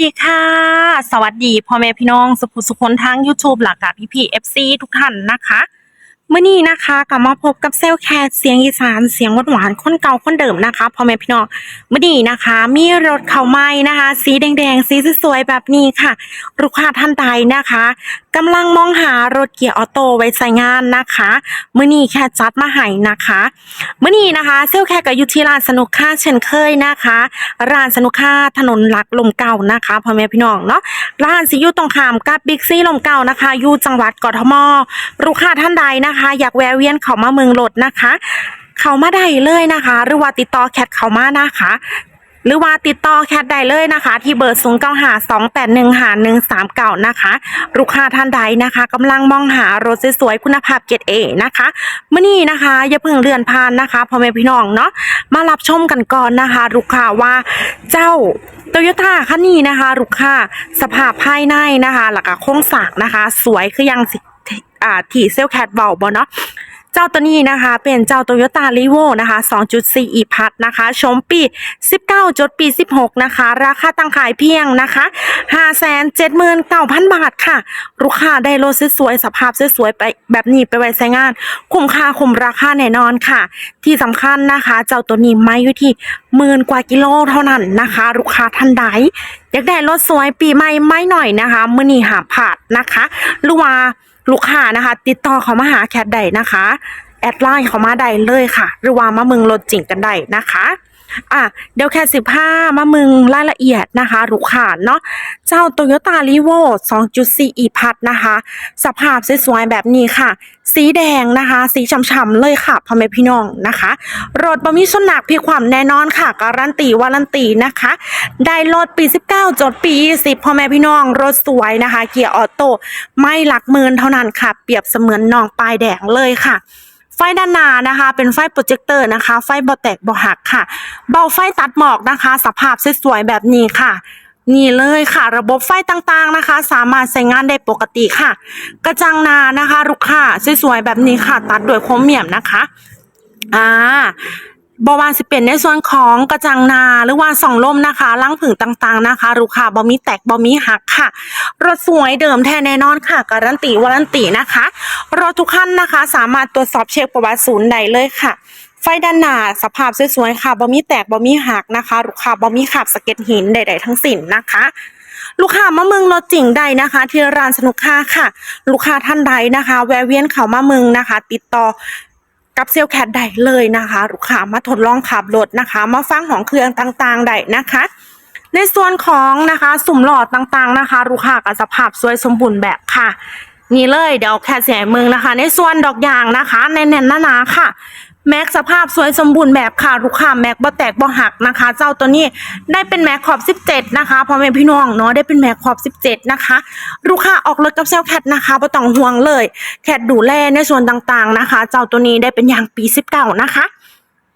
ดีค่ะ สวัสดีพ่อแม่พี่น้องสุขุสุคนทั้ง YouTube หลักกับพี่พี่เอฟซีทุกท่านนะคะ เมื่อนี้นะคะกลับมาพบกับเซลแคทเสียงอีสานเสียงหวานๆคนเก่าคนเดิมนะคะพ่อแม่พี่น้องเมื่อนี้นะคะ มีรถเข่าไม้นะคะ สีแดงๆ สีสวยๆแบบนี้ค่ะ ลูกค้าท่านใดนะคะกำลังมองหารถเกียร์ออโต้ไว้ใช้งานนะคะเมื่อนี้แค่จัดมาให้นะคะเมื่อนี้นะคะเซลแคกกับยูที่ร้านสนุกค่าเช่นเคยนะคะ ร้านสนุกค่าถนนหลักลมเก่านะคะพ่อแม่พี่น้องเนาะร้านสิอยู่ตรงขามกับบิ๊กซีลมเก่านะคะอยู่จังหวัดกทมลูกค้าท่านใดนะคะอยากแวะเวียนเขามาเมืองรถนะคะ เขามาได้เลยนะคะ หรือว่าติดต่อแคทเขามานะคะ หรือว่าติดต่อแคทได้เลยนะคะ ที่เบอร์0 9 5 2 8 1 5 1 3 9นะคะ ลูกค้าท่านใดนะคะกำลังมองหารถสวยๆคุณภาพเกรดเอนะคะเมื่อนี้นะคะอย่าเพิ่งเลื่อนผ่านนะคะพ่อแม่พี่น้องเนาะมารับชมกันก่อนนะคะ ลูกค้าว่าเจ้าโตโยต้าคันนี้นะคะลูกค้าสภาพภายในนะคะแล้วก็โครงสร้างนะคะ สวยคือยังสิ อ่าที่เซลแคทเบาบ่เนาะเจ้าตัวนี้นะคะเป็นเจ้าโตโยต้ารีโวนะคะ 2.4 อีพัดนะคะ ชมปี 19จดปี 16 นะคะ ราคาตั้งขายเพียงนะคะ 579,000 บาทค่ะ ลูกค้าได้รถสวยๆสภาพสวยๆไปแบบนี้ไปไว้ใช้งาน คุ้มค่าคุ้มราคาแน่นอนค่ะ ที่สำคัญนะคะ เจ้าตัวนี้ไม่อยู่ที่หมื่นกว่ากิโลเท่านั้นนะคะ ลูกค้าท่านใดอยากได้รถสวยปีใหม่ไม่หน่อยนะคะ มือนี้หาผาดนะคะหรือว่า ลูกค้านะคะ ติดต่อเขามาหาแคทได้นะคะ แอดไลน์เขามาได้เลยค่ะ หรือว่ามาเมืองรถจริงกันได้นะคะ อะเดี๋ยวแค่สิบห้ามามึงรายละเอียดนะคะลูกค้าเนาะเจ้า Toyota r e v o 2.4 e พัดนะคะ สภาพสวยๆแบบนี้ค่ะ สีแดงนะคะ สีช่ำๆเลยค่ะพ่อแม่พี่น้องนะคะรถบะมีส้นหนักพี่ความแน่นอนค่ะ การันตีวารันตีนะคะ ได้รถปี 19 จดปี 20พ่อแม่พี่น้องรถสวยนะคะ เกียร์ออโต้ไม่หลักหมื่นเท่านั้นค่ะ เปรียบเสมือนน้องปลายแดงเลยค่ะ ไฟด้านหน้านะคะ เป็นไฟโปรเจคเตอร์นะคะ ไฟบอแตกบอหักค่ะ เบาไฟตัดหมอกนะคะ สภาพสวยๆแบบนี้ค่ะนี่เลยค่ะ ระบบไฟต่างๆนะคะ สามารถใช้งานได้ปกติค่ะ กระจังนานะคะ ลูกค้าสวยๆแบบนี้ค่ะ ตัดด้วยโคมเมียมนะคะ อ่า บว่าสิเป็นในส่วนของกระจังนาหรือว่าส่องลมนะคะล่างผึ่งต่างๆนะคะลูกค้าบอมีแตกบอมีหักค่ะ รถสวยเดิมแท้แน่นอนค่ะ การันตีวารันตีนะคะรถทุกคันนะคะ สามารถตรวจสอบเช็คประวัติศูนย์ได้เลยค่ะ ไฟด้านหน้าสภาพสวยๆค่ะบอมีแตกบอมีหักนะคะลูกค้าบอมีขับสะเก็ตหินใด ๆ ทั้งสิ้นนะคะลูกค้ามาเมืองรถจริงใดนะคะ ที่ร้านสนุกค่าค่ะ ลูกค้าท่านใดนะคะ แวะเวียนเขามาเมืองนะคะ ติดต่อ กับเซลแคทได้เลยนะคะลูกค้ามาทดลองขับรถนะคะ มาฟังของเครื่องต่างๆได้นะคะ ในส่วนของนะคะสุ่มหลอดต่างๆนะคะลูกค้ากับสภาพสวยสมบูรณ์แบบค่ะนี่เลยเดี๋ยวแคทเสียมึงนะคะ ในส่วนดอกยางนะคะแน่นๆหนาๆค่ะ แม็กสภาพสวยสมบูรณ์แบบค่ะลูกค้าแม็กบ่แตกบ่หักนะคะ เจ้าตัวนี้ได้เป็นแม็กขอบ 17 นะคะพ่อแม่พี่น้องเนาะได้เป็นแม็กขอบ 17 นะคะ ลูกค้าออกรถกับเซลแคทนะคะบ่ต้องห่วงเลย แคทดูแลในส่วนต่างๆนะคะ เจ้าตัวนี้ได้เป็นยางปี 19 นะคะ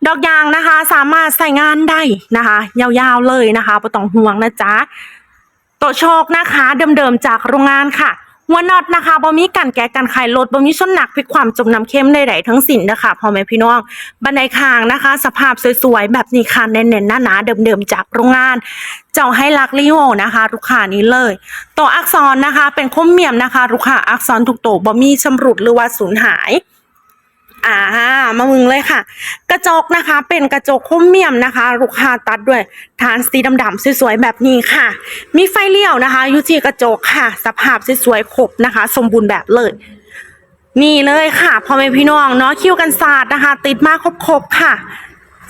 ดอกยางนะคะสามารถใส่งานได้นะคะ ยาวๆเลยนะคะบ่ต้องห่วงนะจ๊ะตัวโชคนะคะเดิมๆจากโรงงานค่ะ หัวน็อตนะคะบอมีกันแก้กันไขรถบอมีส้นหนักพลิกความจมน้ำเข้มใดๆทั้งสิ้นนะคะพ่อแม่พี่น้อง บันไดคางนะคะ สภาพสวยๆ แบบนี้ค่ะแน่นๆหนาๆเดิมๆ จากโรงงาน เจ้าให้ลักลิโอนะคะลูกค้านี้เลย ตัวอักษรนะคะ เป็นคมเมียมนะคะลูกค้าอักษรถูกตัวบ่มีชำรุดหรือว่าสูญหาย อ่ามามึงเลยค่ะ กระจกนะคะ เป็นกระจกคมเมียมนะคะ ลูกค้าตัดด้วยฐานสีดำๆสวยๆแบบนี้ค่ะ มีไฟเลี้ยวนะคะยูที่กระจกค่ะ สภาพสวยๆครบนะคะ สมบูรณ์แบบเลยนี่เลยค่ะพ่อแม่พี่น้องเนาะคิ้วกันศาสตร์นะคะ ติดมากครบๆค่ะ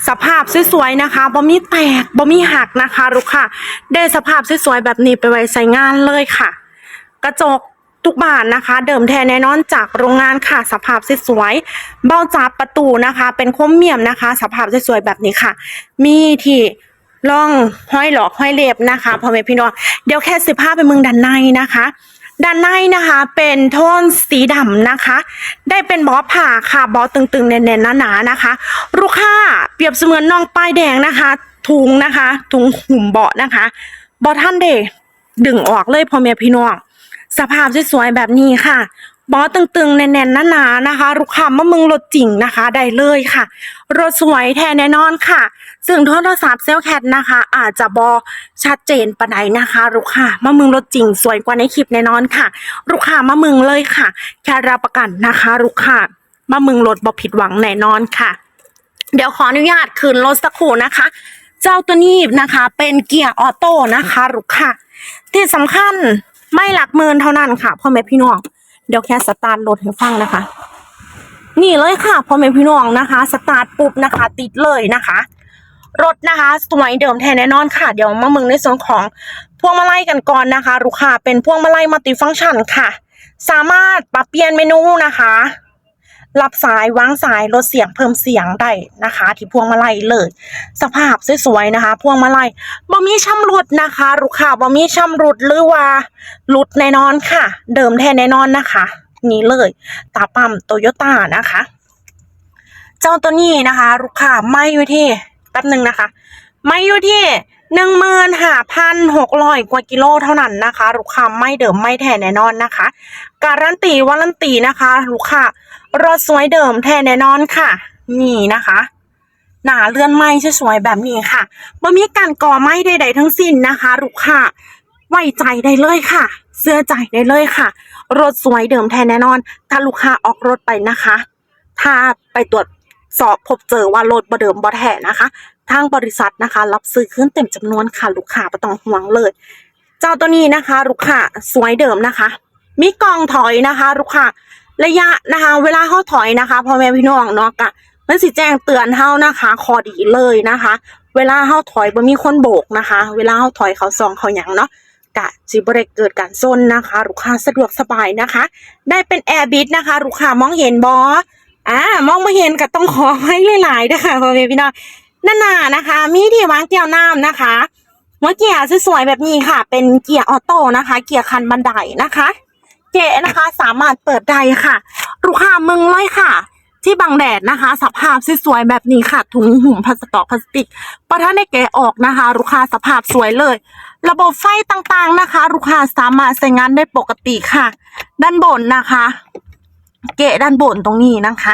สภาพสวยๆนะคะบ่มีแตกบ่มีหักนะคะลูกค้าได้สภาพสวยๆแบบนี้ไปไว้ใช้งานเลยค่ะ กระจก ทุกบานนะคะ เดิมแท้แน่นอนจากโรงงานค่ะสภาพสวยๆเบ้าจับประตูนะคะ เป็นคมเมียมนะคะ สภาพสวยๆแบบนี้ค่ะ มีที่ร่องห้อยหลอกห้อยเล็บนะคะพ่อแม่พี่น้องเดี๋ยวแค่สิบห้าไปเมืองด้านในนะคะด้านในนะคะเป็นโทนสีดำนะคะ ได้เป็นบอผ่าค่ะบอตึงๆแน่นๆหนาๆนะคะ ลูกค้าเปรียบเสมือนน้องป้ายแดงนะคะถุงนะคะถุงหุ่มเบาะนะคะบอท่านเดดึงออกเลยพ่อแม่พี่น้อง สภาพสวยๆแบบนี้ค่ะบอตึงๆ แน่นๆหนาๆนะคะ ลูกค้ามามึงรถจริงนะคะ ได้เลยค่ะ รถสวยแท้แน่นอนค่ะ ซึ่งโทรศัพท์เซลแคทนะคะ อาจจะบอชัดเจนปานใดนะคะ ลูกค้ามามึงรถจริง สวยกว่าในคลิปแน่นอนค่ะ ลูกค้ามามึงเลยค่ะ แค่รับประกันนะคะ ลูกค้ามามึงรถบอผิดหวังแน่นอนค่ะ เดี๋ยวขออนุญาตคืนรถสักครู่นะคะ เจ้าตัวนี้นะคะ เป็นเกียร์ออโต้นะคะ ลูกค่ะที่สำคัญ ไม่หลักหมื่นเท่านั้นค่ะพ่อแม่พี่น้องเดี๋ยวแค่สตาร์ทรถให้ฟังนะคะ นี่เลยค่ะพ่อแม่พี่น้องนะคะ สตาร์ทปุ๊บนะคะ ติดเลยนะคะ รถนะคะ สวยเดิมแท้แน่นอนค่ะ เดี๋ยวมาเมืองในส่วนของพวงมาลัยกันก่อนนะคะลูกค้าเป็นพวงมาลัยมัลติฟังก์ชันค่ะ สามารถปรับเปลี่ยนเมนูนะคะ รับสายวางสายลดเสียงเพิ่มเสียงได้นะคะ ที่พวงมาลัยเลย สภาพสวยๆนะคะ พวงมาลัยบ่มีช้ำรุดนะคะลูกค้าบ่มีช้ำรุดหรือว่าหลุดแน่นอนค่ะ เดิมแท้แน่นอนนะคะ นี่เลยตาปั๊มโตโยต้านะคะ เจ้าตัวนี้นะคะลูกค้าไม่อยู่ที่แป๊บหนึ่งนะคะ ไม่อยู่ที่หนึ่งหมื่นห้าพันหกร้อยกว่ากิโลเท่านั้นนะคะ ลูกค้าไม่เดิมไม่แท้แน่นอนนะคะ การันตีวารันตีนะคะ ลูกค้า รถสวยเดิมแท้แน่นอนค่ะ นี่นะคะ หนาเลื่อนไม้สวยๆแบบนี้ค่ะบ่มีการก่อไม้ใดๆทั้งสิ้นนะคะลูกค้าไว้ใจได้เลยค่ะ เสื้อใจได้เลยค่ะ รถสวยเดิมแท้แน่นอน ถ้าลูกค้าออกรถไปนะคะ ถ้าไปตรวจสอบพบเจอว่ารถบ่เดิมบ่แท้นะคะ ทางบริษัทนะคะ รับซื้อขึ้นเต็มจำนวนค่ะ ลูกค้าไม่ต้องห่วงเลย เจ้าตัวนี้นะคะ ลูกค้าสวยเดิมนะคะ มีกองถอยนะคะ ลูกค้า ระยะนะคะ เวลาเขาถอยนะคะพ่อแม่พี่น้องเนาะกะมันสิแจ้งเตือนเฮานะคะคอดีเลยนะคะ เวลาเฮาถอยบ่มีคนโบกนะคะ เวลาเฮาถอยเขาซองเขาหยังเนาะกะสิบ่ได้เกิดการซนนะคะลูกค้าสะดวกสบายนะคะ ได้เป็นแอร์บิดนะคะลูกค้ามองเห็นบออ่ามองไม่เห็นก็ต้องขอให้หลายๆนะคะพ่อแม่พี่น้องนั่นน่ะนะคะ มีที่วางแก้วน้ำนะคะหัวเกียร์สวยๆแบบนี้ค่ะ เป็นเกียร์ออโต้นะคะ เกียร์คันบันไดนะคะ เก๋นะคะ สามารถเปิดได้ค่ะ ลูกค้ามึงเลยค่ะ ที่บังแดดนะคะสภาพสวยๆแบบนี้ค่ะ ถุงหุ่มพลาสติกพลาสติกประท่านได้แกะออกนะคะ ลูกค้าสภาพสวยเลย ระบบไฟต่างๆนะคะ ลูกค้าสามารถใช้งานได้ปกติค่ะ ด้านบนนะคะ เกะด้านบนตรงนี้นะคะ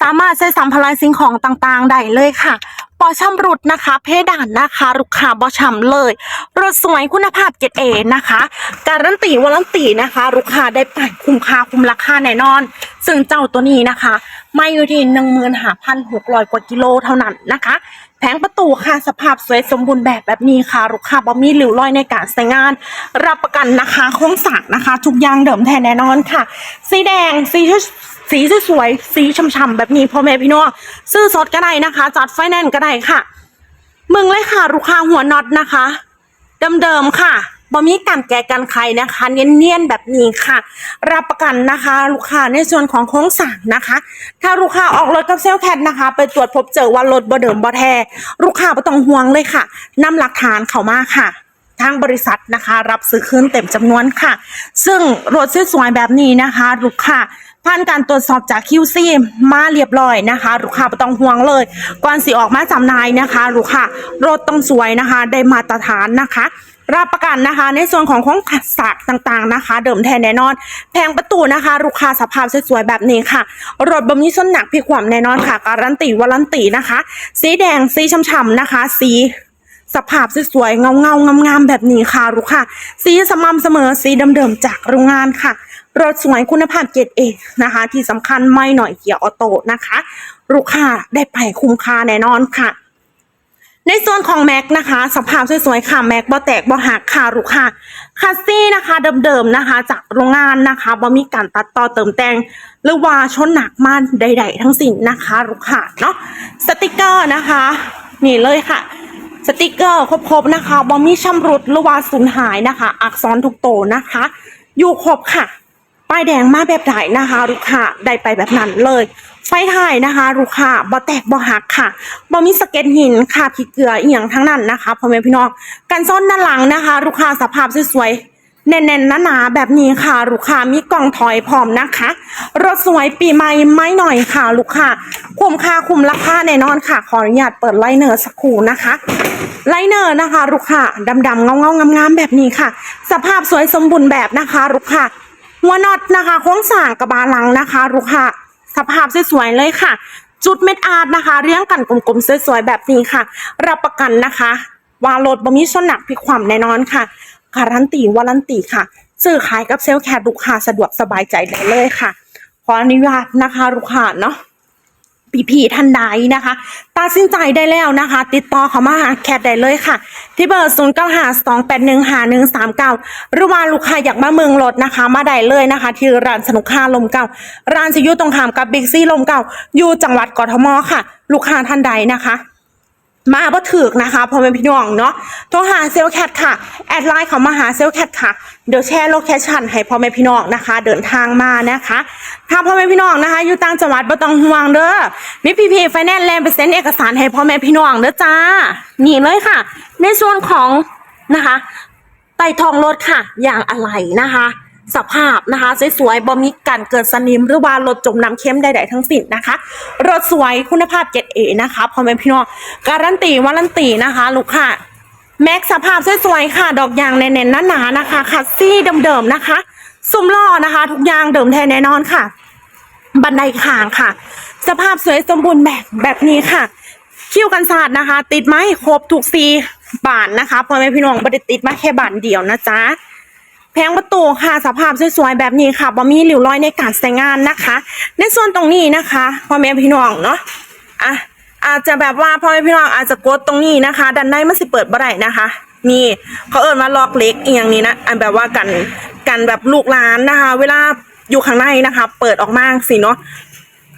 สามารถใช้สัมภาระสิ่งของต่างๆได้เลยค่ะ ปอช่ำรุดนะคะ เพดานนะคะ ลูกค้าบอช่ำเลยรถสวยคุณภาพเกดเอนะคะ การันตีวารันตีนะคะ ลูกค้าได้ไปคุ้มค่าคุ้มราคาแน่นอน ซึ่งเจ้าตัวนี้นะคะ ไม่อยู่ที่หนึ่งหมื่นห้าพันหกร้อยกว่ากิโลเท่านั้นนะคะแผงประตูค่ะสภาพสวยสมบูรณ์แบบแบบนี้ค่ะลูกค้าบอมีหลิวลอยในการใช้งาน รับประกันนะคะโครงสั่งนะคะ ทุกอย่างเดิมแท้แน่นอนค่ะ สีแดงสีสีสวยๆสีช่ำๆแบบนี้พ่อแม่พี่น้องซื้อสดก็ได้นะคะ จัดไฟแนนซ์ก็ได้ค่ะมึงเลยค่ะลูกค้าหัวน็อตนะคะ เดิมๆค่ะ บ่มีการแก้กันใครนะคะ เนียนๆแบบนี้ค่ะ รับประกันนะคะ ลูกค้าในส่วนของโครงสร้างนะคะ ถ้าลูกค้าออกรถกับเซลแคทนะคะ ไปตรวจพบเจอว่ารถบ่เดิมบ่แท้ลูกค้าไม่ต้องห่วงเลยค่ะนำหลักฐานเข้ามาค่ะทางบริษัทนะคะ รับซื้อคืนเต็มจำนวนค่ะ ซึ่งรถสวยๆแบบนี้นะคะลูกค้าผ่านการตรวจสอบจาก QC มาเรียบร้อยนะคะ ลูกค้าไม่ต้องห่วงเลย ก่อนสิออกมาจำนายนะคะ ลูกค้ารถต้องสวยนะคะ ได้มาตรฐานนะคะ รับประกันนะคะ ในส่วนของของสากต่างๆนะคะ เดิมแทนแน่นอนแผงประตูนะคะลูกค้าสภาพสวยๆแบบนี้ค่ะ รถบะมีส้นหนักพิความแน่นอนค่ะ การันตีวารันตีนะคะ สีแดงสีช่ำๆนะคะ สีสภาพสวยๆเงาเงาๆงามๆแบบนี้ค่ะลูกค่ะ สีสม่ำเสมอสีเดิมๆจากโรงงานค่ะ รถสวยคุณภาพเกรดเอนะคะ ที่สำคัญไม่หน่อยเกียร์ออโต้นะคะ ลูกค้าได้ไปคุ้มค่าแน่นอนค่ะ ในส่วนของแม็กนะคะสภาพสวยๆค่ะแม็กบ่แตกบ่หักค่ะลูกค่ะคัสซี่นะคะเดิมๆนะคะ จากโรงงานนะคะบ่มีการตัดต่อเติมแต่งหรือว่าชนหนักมากใด ๆ ทั้งสิ้นนะคะลูกค่ะเนาะสติกเกอร์นะคะ นี่เลยค่ะ สติกเกอร์ครบๆนะคะบอมีชำรุดหรือว่าสูญหายนะคะ อักษรทุกโตนะคะ อยู่ครบค่ะ ป้ายแดงมาแบบไหนนะคะลูกค้าได้ไปแบบนั้นเลย ไฟถ่ายนะคะ ลูกค้าบ่แตกบ่หักค่ะบ่มีสเก็ดหินค่ะขี้เกลืออีหยังทั้งนั้นนะคะพ่อแม่พี่น้องกันซ่อนด้านหลังนะคะ ลูกค้าสภาพสวยๆแน่นๆหนาๆแบบนี้ค่ะ ลูกค้ามีกล่องถอยพร้อมนะคะ รถสวยปีใหม่ไม่หน่อยค่ะ ลูกค้าคุ้มค่าคุ้มราคาแน่นอนค่ะ ขออนุญาตเปิดไลเนอร์สักครู่นะคะ ไลเนอร์นะคะ ลูกค้าดำๆเงาๆงามๆแบบนี้ค่ะ สภาพสวยสมบูรณ์แบบนะคะ ลูกค้าหัวน็อตนะคะโค้งสางกระบาหลังนะคะ ลูกค้า สภาพสวยๆเลยค่ะ จุดเม็ดอาร์ตนะคะ เรียงกันกลมๆสวยๆแบบนี้ค่ะ รับประกันนะคะว่ารถบ่มีชนหนักพิกความแน่นอนค่ะการันตีวารันตีค่ะซื้อขายกับเซลล์แคร์ลูกค้าสะดวกสบายใจได้เลยค่ะ ขออนุญาตนะคะลูกค้าเนาะ ปีพีท่านใดนะคะตัดสินใจได้แล้วนะคะ ติดต่อเขามาหาแคทได้เลยค่ะ ที่เบอร์ศูนย์กระห่าสองแปดหรือว่าลูกค้าอยากมาเมืองรถนะคะ มาได้เลยนะคะ ที่ร้านสนุกค่าลมเก่าร้านจะอยู่ตรงข้ามกับบิ๊กซี่ลมเก่าอยู่จังหวัดกทมค่ะ ลูกค้าท่านใดนะคะ มาบ่ถึกนะคะพอเป็นพี่น้องเนาะโทรหาเซลแคทค่ะ แอดไลน์เขามาหาเซลลแคทค่ะ เดี๋ยวแชร์โลเคชั่นให้พ่อแม่พี่น้องนะคะ เดินทางมานะคะ ถ้าพ่อแม่พี่น้องนะคะ อยู่ต่างจังหวัดบ่ต้องห่วงเด้อมีพีพีไฟแนนซ์แลนด์ไปเซ็นเอกสารให้พ่อแม่พี่น้องเด้อจ้า นี่เลยค่ะ ในส่วนของนะคะไต่ทองรถค่ะ อย่างอะไรนะคะ สภาพนะคะสวยๆบ่มีการเกิดสนิมหรือว่ารถจมน้ำเข้มใดๆทั้งสิ้นนะคะ รถสวยคุณภาพ 7A นะคะพ่อแม่พี่น้องการันตีวารันตีนะคะ ลูกค้าแม็กสภาพสวยๆค่ะ ดอกยางแน่นๆหนาๆนะคะคัสซี่เดิมๆนะคะซุ้มล้อนะคะ ทุกอย่างเดิมแท้แน่นอนค่ะ บันไดขางค่ะ สภาพสวยสมบูรณ์แบบแบบนี้ค่ะ คิ้วกันศาสตร์นะคะ ติดไม้ครบทุกสีบานนะคะพ่อแม่พี่น้องไม่ได้ติดมาแค่บานเดียวนะจ๊ะ แผงประตูค่ะสภาพสวยๆแบบนี้ค่ะบ่มีหลิวรอยในการใช้งานนะคะ ในส่วนตรงนี้นะคะพ่อแม่พี่น้องเนาะอะอาจจะแบบว่าพ่อแม่พี่น้องอาจจะกดตรงนี้นะคะด้านในมันสิเปิดบ่ได้นะคะ นี่เขาเอิ้นว่าล็อกเล็กอีอย่างนี้นะอันแบบว่ากันกันแบบลูกหลานนะคะ เวลาอยู่ข้างในนะคะ เปิดออกมาสิเนาะ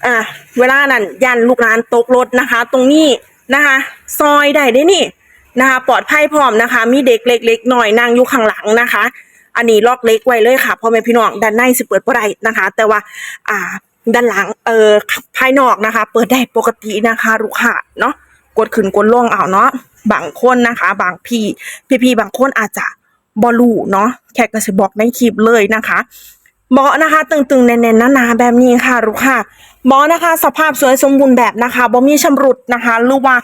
อะเวลานั้นยันลูกหลานตกรถนะคะ ตรงนี้นะคะซอยได้ได้นี่นะคะ ปลอดภัยพร้อมนะคะ มีเด็กเล็กๆหน่อยนั่งอยู่ข้างหลังนะคะ อันนี้ล็อกเล็กไว้เลยค่ะพ่อแม่พี่น้องด้านในสิเปิดบ่ได้นะคะ แต่ว่าอ่าด้านหลังเอ่อภายนอกนะคะ เปิดได้ปกตินะคะลูกค้าเนาะกดขึ้นกดลงเอาเนาะบางคนนะคะ บางพี่พี่ๆบางคนอาจจะบอลูเนาะแขกก็จะบอกในคลิปเลยนะคะเบาะนะคะ ตึงๆแน่นๆหนาๆแบบนี้ค่ะลูกค่ะเบาะนะคะ สภาพสวยสมบูรณ์แบบนะคะบ่มีชำรุดนะคะหรือว่า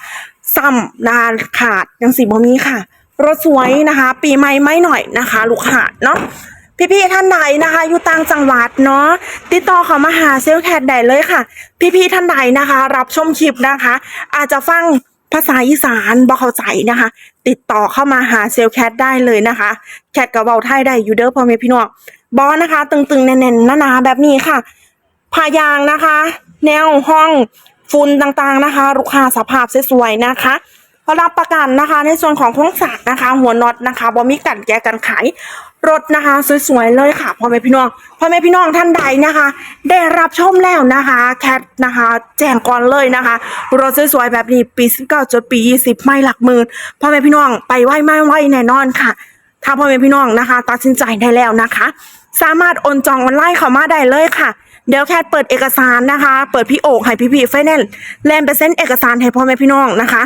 ซ้ำนะคะขาดยังสีบ่มีค่ะ รถสวยนะคะ ปีใหม่ไม่หน่อยนะคะ ลูกค้าเนาะพี่ๆท่านใดนะคะ อยู่ต่างจังหวัดเนาะติดต่อเขามาหาเซลแคทได้เลยค่ะ พี่ๆท่านใดนะคะ รับชมคลิปนะคะ อาจจะฟังภาษาอีสานบ่เข้าใจนะคะ ติดต่อเข้ามาหาเซลแคทได้เลยนะคะ แคทกับเบาไทยได้อยู่เด้อพ่อแม่พี่น้องบอสนะคะ ตึงๆแน่นๆหนาๆแบบนี้ค่ะพายางนะคะ แนวห้องฝุ่นต่างๆนะคะ ลูกค้าสภาพสวยๆนะคะ รับประกันนะคะ ในส่วนของโครงสร้างนะคะ หัวน็อตนะคะบอมีกันแก้กันไขรถนะคะสวยๆเลยค่ะพ่อแม่พี่น้องพ่อแม่พี่น้องท่านใดนะคะ ได้รับชมแล้วนะคะแคทนะคะแจ้งก่อนเลยนะคะรถสวยๆแบบนี้ปี19จนปี 20 ไม่หลักหมื่นพ่อแม่พี่น้องไปไหวไม่ไหวแน่นอนค่ะ ถ้าพ่อแม่พี่น้องนะคะตัดสินใจได้แล้วนะคะ สามารถโอนจองออนไลน์เข้ามาได้เลยค่ะเดี๋ยวแค่เปิดเอกสารนะคะ เปิดพี่โอกให้พี่พี่ไฟแนนซ์แลนไปเซ็นเอกสารให้พ่อแม่พี่น้องนะคะ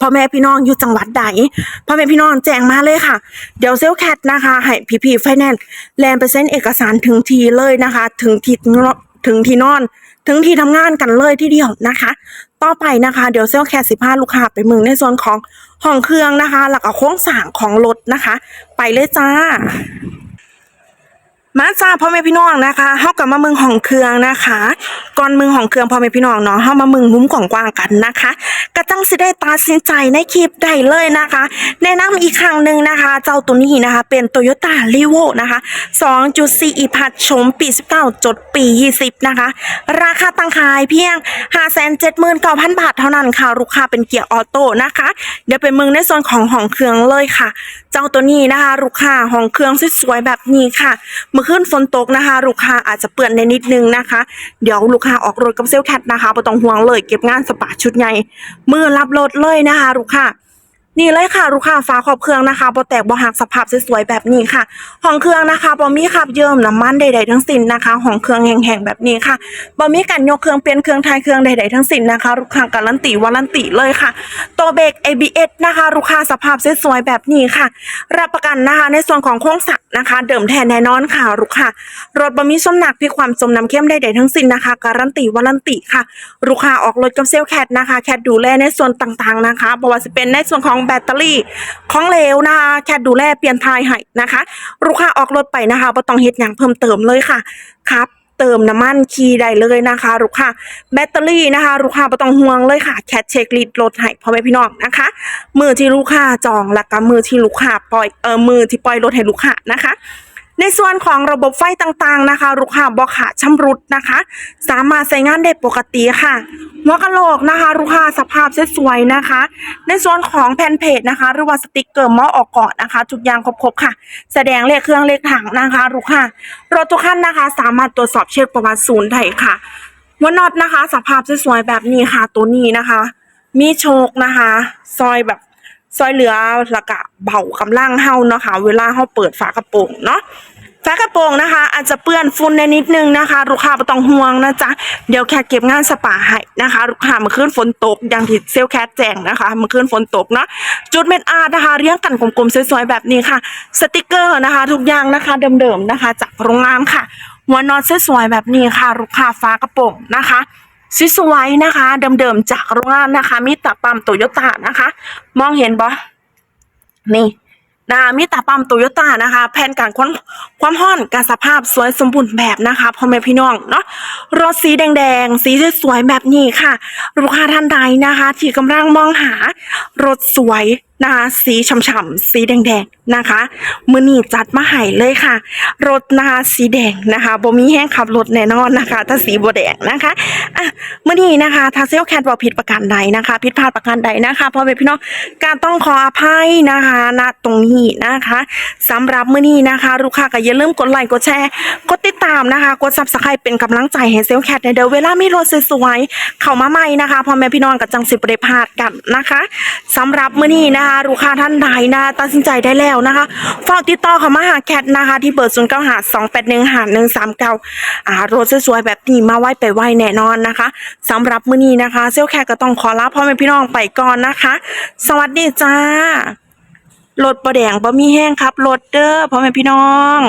พ่อแม่พี่น้องอยู่จังหวัดใดพ่อแม่พี่น้องแจ้งมาเลยค่ะ เดี๋ยวเซลลแคทนะคะให้พี่พี่ไฟแนนซ์แลนไปเซ็นเอกสารถึงทีเลยนะคะ ถึงที่ถึงที่นอน ถึงที่ทำงานกันเลยที่เดียวนะคะ ต่อไปนะคะเดี๋ยวเซลลแคทสิพาลูกค้าไปมืองในส่วนของห้องเครื่องนะคะแล้วก็โค้งสร้างของรถนะคะ ไปเลยจ้า มาจ้าพ่อแม่พี่น้องนะคะเฮากับมาเมืองของเครื่องนะคะ ก่อนเมืองของเครื่องพ่อแม่พี่น้องเนาะเฮามาเมืองมุ้มของกว้างกันนะคะก็จังสิได้ตัดสินใจในคลิปได้เลยนะคะ แนะนำอีกครั้งหนึ่งนะคะ เจ้าตัวนี้นะคะ เป็น Toyota r e v o นะคะ 2.4 อีพัดชมปี 19 จดปี 20 นะคะ ราคาตั้งขายเพียง 579,000 บาทเท่านั้นค่ะลูกค้าเป็นเกียร์ออโต้นะคะ เดี๋ยวไปเมืองในส่วนของห้องเครื่องเลยค่ะเจ้าตัวนี้นะคะ ลูกค้าห้องเครื่องสวยๆแบบนี้ค่ะ เมื่อคืนฝนตกนะคะ ลูกค้าอาจจะเปื้อนในนิดนึงนะคะ เดี๋ยวลูกค้าออกรถกับเซลลแคทนะคะไม่ต้องห่วงเลย เก็บงานสปาชุดใหญ่มือรับรถเลยนะคะ ลูกค้า นี่เลยค่ะลูกค้าฟ้าขอบเครื่องนะคะบ่แตกบ่หักสภาพสวยๆแบบนี้ค่ะห้องเครื่องนะคะบ่มีขับเยิ้มน้ำมันใดๆทั้งสิ้นนะคะห้องเครื่องแห้งๆแบบนี้ค่ะบ่มีการยกเครื่องเปลี่ยนเครื่องทายเครื่องใดๆทั้งสิ้นนะคะลูกค้าการันตีวารันตีเลยค่ะ ตัวเบรก ABS นะคะลูกค้าสภาพสวยๆแบบนี้ค่ะ รับประกันนะคะในส่วนของโครงสร้างนะคะ เดิมแทนแน่นอนค่ะลูกค้ารถบ่มีส้มหนักพลิกความจมน้ำเข้มใดๆทั้งสิ้นนะคะการันตีวารันตีค่ะลูกค้าออกรถกับเซลแคทนะคะแคทดูแลในส่วนต่างๆนะคะบ่ว่าจะเป็นในส่วนของแบตเตอรี่ ของเหลวนะคะแค่ดูแลเปลี่ยนทายให้นะคะ ลูกค้าออกรถไปนะคะบ่ต้องเฮ็ดหยังเพิ่มเติมเลยค่ะครับเติมน้ำมันคีย์ได้เลยนะคะลูกค้าแบตเตอรี่นะคะลูกค้าบ่ต้องห่วงเลยค่ะแคทเช็คลิตรถให้พ่อแม่พี่น้องนะคะ มือที่ลูกค้าจองแล้วก็มือที่ลูกค้าปล่อยเออมือที่ปล่อยรถให้ลูกค้านะคะ ในส่วนของระบบไฟต่างๆนะคะ ลูกค้าบ่ขาดชำรุดนะคะ สามารถใช้งานได้ปกติค่ะหัวกะโหลกนะคะ ลูกค้าสภาพสวยๆนะคะ ในส่วนของแผ่นเพจนะคะ หรือว่าสติกเกอร์หมอออกก่อนนะคะทุกอย่างครบๆค่ะ แสดงเลขเครื่องเลขถังนะคะ ลูกค้ารถทุกคันนะคะ สามารถตรวจสอบเช็คประวัติศูนย์ได้ค่ะหัวน็อตนะคะ สภาพสวยๆแบบนี้ค่ะตัวนี้นะคะ มีโชคนะคะ ซอยแบบ ซอยเหลือแล้วก็เบากำลังเฮาเนาะค่ะ เวลาเฮาเปิดฝากระโปรงเนาะฝากระโปรงนะคะ อาจจะเปื้อนฝุ่นในนิดนึงนะคะ ลูกค้าไม่ต้องห่วงนะจ๊ะ เดี๋ยวแค่เก็บงานสปาให้นะคะ ลูกค้าเมื่อคืนฝนตก อย่างที่เซลลแคทแจ้งนะคะ เมื่อคืนฝนตกเนาะ จุดเม็ดอาร์ตนะคะ เรียงกันกลมๆสวยๆแบบนี้ค่ะ สติกเกอร์นะคะ ทุกอย่างนะคะเดิมๆนะคะ จากโรงงานค่ะ หัวนอนสวยๆแบบนี้ค่ะ ลูกค้าฟ้ากระโปรงนะคะ สวยๆนะคะเดิมๆจากโรงงานนะคะมีตาปั๊มโตโยต้านะคะ มองเห็นปะนี่นะมีตาปั๊มโตโยต้านะคะ แผนการค้นความห้อนการสภาพสวยสมบูรณ์แบบนะคะพ่อแม่พี่น้องเนาะรถสีแดงๆ สีสวยแบบนี้ค่ะ ลูกค้าท่านใดนะคะ ที่กำลังมองหารถสวย นะคะสีฉ่ำๆสีแดงๆนะคะมือนี้จัดมาให้เลยค่ะ รถนะคะสีแดงนะคะบ่มีแห้งขับรถแน่นอนนะคะถ้าสีบ่แดงนะคะอะมือนี้นะคะถ้าเซลแคทบอกผิดประการใดนะคะผิดพลาดประการใดนะคะพ่อแม่พี่น้องการต้องขออภัยนะคะณตรงนี้นะคะสำหรับมือนี้นะคะ ลูกค้าก็อย่าลืมกดไลค์กดแชร์กดติดตามนะคะกด Subscribe เป็นกำลังใจให้เซลแคทในเดี๋ยวเวลามีรถสวยๆเข้ามาใหม่นะคะพ่อแม่พี่น้องกับจังสิบได้พาดกันนะคะสำหรับมือนี้นะคะลูกค้าท่านใดนะตัดสินใจได้แล้วนะคะฝากติดต่อเข้ามาหาแคทนะคะ ที่เบอร์0 9 5 2 8 1 5 1 3 9อ่ารถสวยๆแบบนี้มาไหว้ไปไหว้แน่นอนนะคะสำหรับมื้อนี้นะคะ เซลแคทก็ต้องขอลาพ่อแม่พี่น้องไปก่อนนะคะ สวัสดีจ้ารถประแดงบ่มีแห้งครับรถเด้อพ่อแม่พี่น้อง